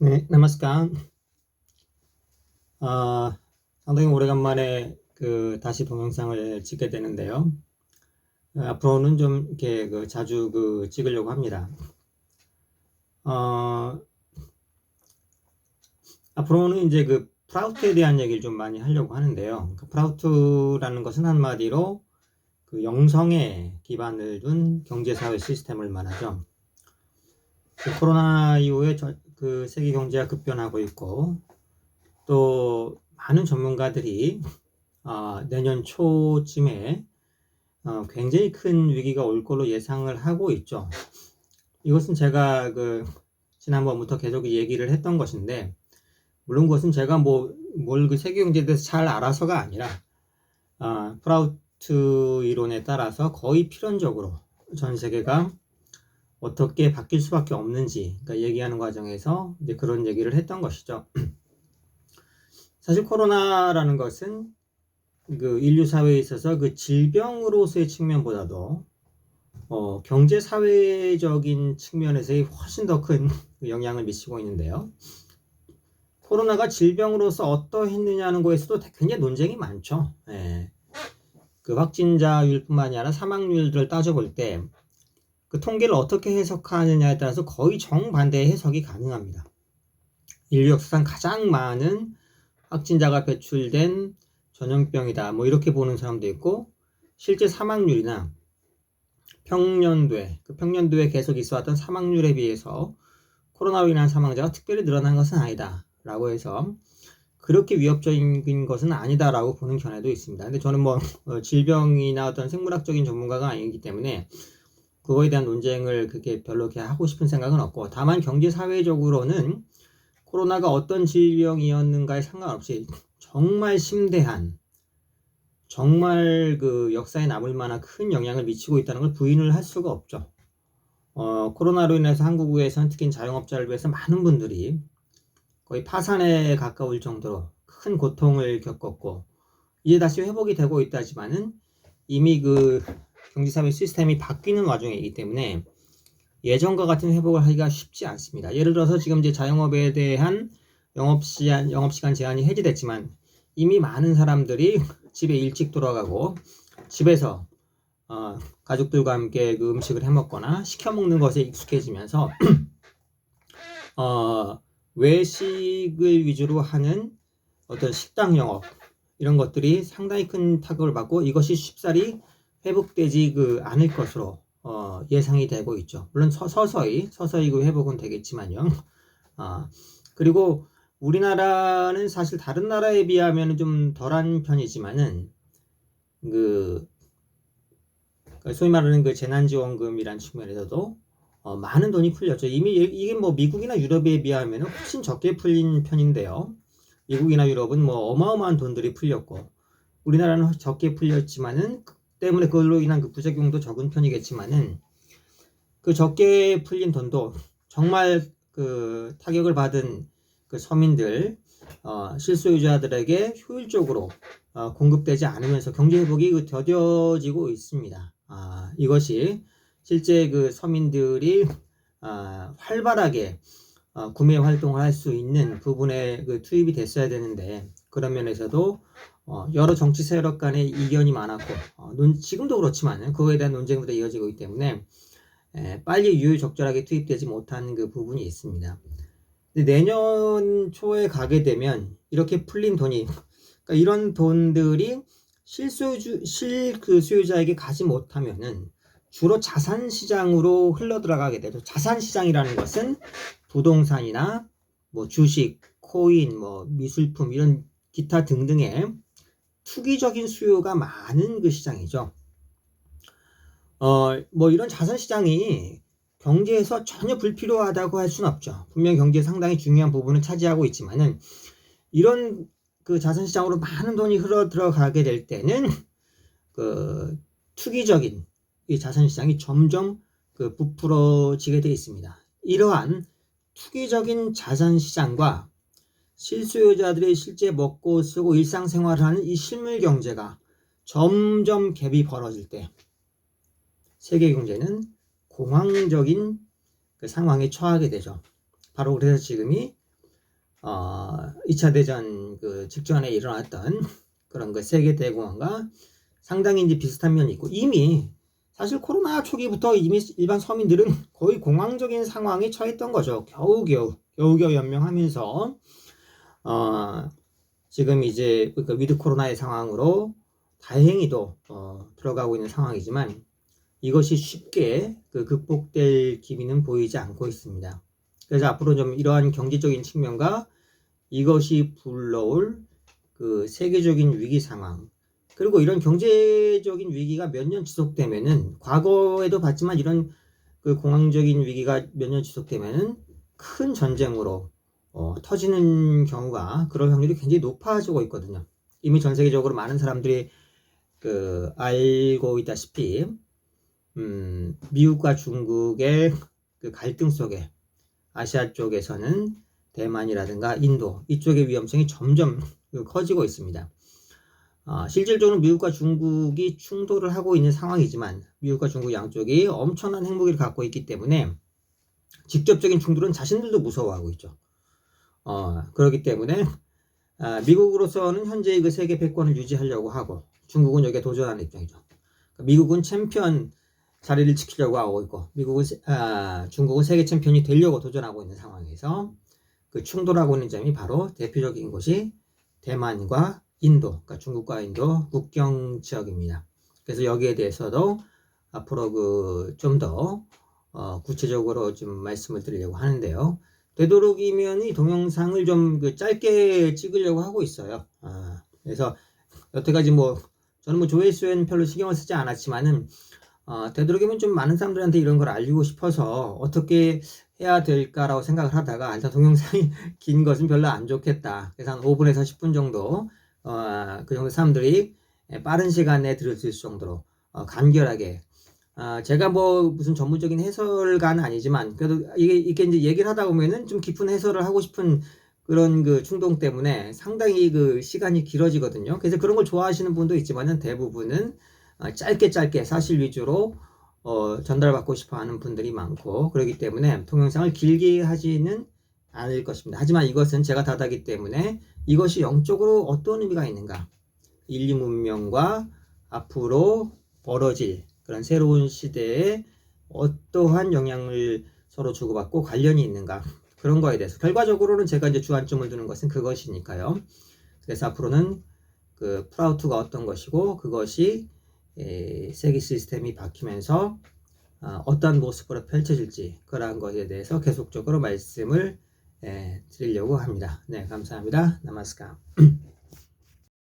네, 나마스칸. 아, 상당히 오래간만에 그 다시 동영상을 찍게 되는데요. 어, 앞으로는 좀 이렇게 그 자주 그 찍으려고 합니다. 어, 앞으로는 이제 그 프라우트에 대한 얘기를 좀 많이 하려고 하는데요. 그 프라우트라는 것은 한마디로 그 영성에 기반을 둔 경제사회 시스템을 말하죠. 그 코로나 이후에 저, 그 세계 경제가 급변하고 있고 또 많은 전문가들이 어, 내년 초쯤에 어, 굉장히 큰 위기가 올 걸로 예상을 하고 있죠. 이것은 제가 그 지난번부터 계속 얘기를 했던 것인데 물론 그것은 제가 뭐 뭘 그 세계 경제에 대해서 잘 알아서가 아니라 어, 프라우트 이론에 따라서 거의 필연적으로 전 세계가 어떻게 바뀔 수밖에 없는지 그러니까 얘기하는 과정에서 이제 그런 얘기를 했던 것이죠. 사실 코로나라는 것은 그 인류 사회에 있어서 그 질병으로서의 측면보다도 어, 경제 사회적인 측면에서의 훨씬 더 큰 영향을 미치고 있는데요. 코로나가 질병으로서 어떠했느냐는 거에서도 굉장히 논쟁이 많죠. 예. 그 확진자율뿐만이 아니라 사망률들을 따져볼 때 그 통계를 어떻게 해석하느냐에 따라서 거의 정반대의 해석이 가능합니다. 인류 역사상 가장 많은 확진자가 배출된 전염병이다. 뭐 이렇게 보는 사람도 있고 실제 사망률이나 평년도에 그 평년도에 계속 있어왔던 사망률에 비해서 코로나로 인한 사망자가 특별히 늘어난 것은 아니다. 라고 해서 그렇게 위협적인 것은 아니다라고 보는 견해도 있습니다. 근데 저는 뭐 어, 질병이나 어떤 생물학적인 전문가가 아니기 때문에 그거에 대한 논쟁을 그렇게 별로 이렇게 하고 싶은 생각은 없고 다만 경제 사회적으로는 코로나가 어떤 질병이었는가에 상관없이 정말 심대한 정말 그 역사에 남을 만한 큰 영향을 미치고 있다는 걸 부인을 할 수가 없죠. 어, 코로나로 인해서 한국에서는 특히 자영업자를 위해서 많은 분들이 거의 파산에 가까울 정도로 큰 고통을 겪었고 이제 다시 회복이 되고 있다지만은 이미 그 경제사회 시스템이 바뀌는 와중이기 때문에 예전과 같은 회복을 하기가 쉽지 않습니다. 예를 들어서 지금 이제 자영업에 대한 영업시간, 영업시간 제한이 해제됐지만 이미 많은 사람들이 집에 일찍 돌아가고 집에서 어, 가족들과 함께 그 음식을 해 먹거나 시켜 먹는 것에 익숙해지면서 어, 외식을 위주로 하는 어떤 식당 영업 이런 것들이 상당히 큰 타격을 받고 이것이 쉽사리 회복되지 그 않을 것으로 어, 예상이 되고 있죠. 물론 서, 서히 서서히 그 회복은 되겠지만요. 아, 그리고 우리나라는 사실 다른 나라에 비하면 좀 덜한 편이지만은 그 소위 말하는 그 재난지원금이란 측면에서도 어, 많은 돈이 풀렸죠. 이미 이게 뭐 미국이나 유럽에 비하면 훨씬 적게 풀린 편인데요. 미국이나 유럽은 뭐 어마어마한 돈들이 풀렸고 우리나라는 적게 풀렸지만은 그 때문에 그걸로 인한 그 부작용도 적은 편이겠지만은 그 적게 풀린 돈도 정말 그 타격을 받은 그 서민들 어, 실소유자들에게 효율적으로 어, 공급되지 않으면서 경제 회복이 그 더뎌지고 있습니다. 아, 이것이 실제 그 서민들이 어, 활발하게 어, 구매 활동을 할 수 있는 부분에 그 투입이 됐어야 되는데 그런 면에서도 어, 여러 정치 세력 간의 이견이 많았고 어, 논, 지금도 그렇지만 그거에 대한 논쟁부터 이어지고 있기 때문에 에, 빨리 유유적절하게 투입되지 못한 그 부분이 있습니다. 내년 초에 가게 되면 이렇게 풀린 돈이 그러니까 이런 돈들이 실소유주 실그 수요자에게 가지 못하면은 주로 자산 시장으로 흘러 들어가게 되죠. 자산 시장이라는 것은 부동산이나 뭐 주식, 코인, 뭐 미술품 이런 기타 등등의 투기적인 수요가 많은 그 시장이죠. 어, 뭐 이런 자산 시장이 경제에서 전혀 불필요하다고 할 수는 없죠. 분명 경제에 상당히 중요한 부분을 차지하고 있지만은 이런 그 자산 시장으로 많은 돈이 흘러 들어가게 될 때는 그 투기적인 이 자산 시장이 점점 그 부풀어지게 되어 있습니다. 이러한 투기적인 자산 시장과 실수요자들의 실제 먹고 쓰고 일상생활을 하는 이 실물 경제가 점점 갭이 벌어질 때 세계 경제는 공황적인 그 상황에 처하게 되죠. 바로 그래서 지금이 어, 2차 대전 그 직전에 일어났던 그런 그 세계 대공황과 상당히 이제 비슷한 면이 있고 이미 사실 코로나 초기부터 이미 일반 서민들은 거의 공황적인 상황에 처했던 거죠. 겨우겨우 겨우겨우 연명하면서 어, 지금 이제 그러니까 위드 코로나의 상황으로 다행히도 어, 들어가고 있는 상황이지만 이것이 쉽게 그 극복될 기미는 보이지 않고 있습니다. 그래서 앞으로 좀 이러한 경제적인 측면과 이것이 불러올 그 세계적인 위기 상황 그리고 이런 경제적인 위기가 몇 년 지속되면은 과거에도 봤지만 이런 그 공황적인 위기가 몇 년 지속되면은 큰 전쟁으로 어, 터지는 경우가 그럴 확률이 굉장히 높아지고 있거든요. 이미 전 세계적으로 많은 사람들이 그 알고 있다시피 음, 미국과 중국의 그 갈등 속에 아시아 쪽에서는 대만이라든가 인도 이쪽의 위험성이 점점 커지고 있습니다. 어, 실질적으로 미국과 중국이 충돌을 하고 있는 상황이지만 미국과 중국 양쪽이 엄청난 핵무기를 갖고 있기 때문에 직접적인 충돌은 자신들도 무서워하고 있죠. 어, 그렇기 때문에 아, 미국으로서는 현재 그 세계 패권을 유지하려고 하고 중국은 여기에 도전하는 입장이죠. 그러니까 미국은 챔피언 자리를 지키려고 하고 있고 미국은 아, 중국은 세계 챔피언이 되려고 도전하고 있는 상황에서 그 충돌하고 있는 점이 바로 대표적인 곳이 대만과 인도, 그러니까 중국과 인도 국경 지역입니다. 그래서 여기에 대해서도 앞으로 그 좀더 어, 구체적으로 좀 말씀을 드리려고 하는데요. 되도록이면 이 동영상을 좀 그 짧게 찍으려고 하고 있어요. 아, 그래서 여태까지 뭐 저는 뭐 조회수에는 별로 신경을 쓰지 않았지만은 어, 되도록이면 좀 많은 사람들한테 이런 걸 알리고 싶어서 어떻게 해야 될까라고 생각을 하다가 일단 동영상이 긴 것은 별로 안 좋겠다. 그래서 한 5분에서 10분 정도 어, 그 정도 사람들이 빠른 시간에 들을 수 있을 정도로 어, 간결하게 아, 제가 뭐 무슨 전문적인 해설가는 아니지만 그래도 이게 이게 이제 얘기를 하다 보면은 좀 깊은 해설을 하고 싶은 그런 그 충동 때문에 상당히 그 시간이 길어지거든요. 그래서 그런 걸 좋아하시는 분도 있지만은 대부분은 어, 짧게 짧게 사실 위주로 어, 전달받고 싶어 하는 분들이 많고 그렇기 때문에 동영상을 길게 하지는 않을 것입니다. 하지만 이것은 제가 다다기 때문에 이것이 영적으로 어떤 의미가 있는가 인류 문명과 앞으로 벌어질 그런 새로운 시대에 어떠한 영향을 서로 주고받고 관련이 있는가 그런 거에 대해서 결과적으로는 제가 이제 주안점을 두는 것은 그것이니까요. 그래서 앞으로는 그 프라우트가 어떤 것이고 그것이 에, 세계 시스템이 바뀌면서 어, 어떤 모습으로 펼쳐질지 그러한 것에 대해서 계속적으로 말씀을 에, 드리려고 합니다. 네, 감사합니다. 나마스카.